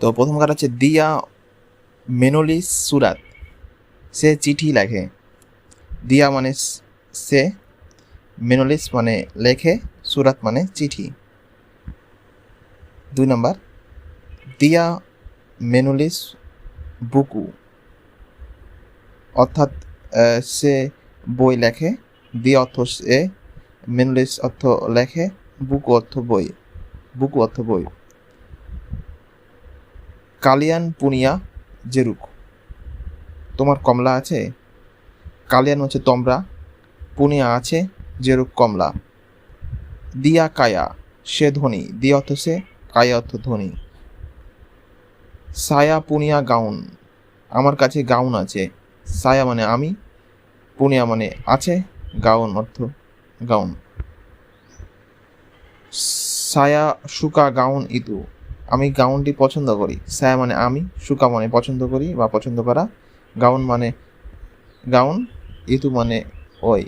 তো প্রথম কার হচ্ছে দিয়া মেনলিস সুরাত। সে চিঠি লেখে। দিয়া মানে সে মেনলিস মানে লেখে, সুরাত মানে চিঠি। দুই নম্বর, দিয়া মেনুলিস বুকু। অর্থাৎ সে বই লেখে দিয়া অর্থ সে মেনুলিস অর্থ লেখে, বুকু অর্থ বই। বুকু অর্থ বই। কালিয়ান পুনিয়া জেরুক। তোমার কমলা আছে? কালিয়ান হচ্ছে তোমরা, পুনিয়া আছে, জেরুক কমলা। দিয়া কায়া, সে ধনী, দিয়া অর্থ সে, কায়া অর্থ ধনী। সায়া পুনিয়া গাউন, আমার কাছে গাউন আছে। সায়া মানে আমি, পুনিয়া মানে আছে, গাউন অর্থ গাউন। সায়া শুকা গাউন ইতু আমি গাউনটি পছন্দ করি। সায়া মানে আমি, সুকা মানে পছন্দ করি বা পছন্দ করা। গাউন মানে গাউন, ইতু মানে ওই।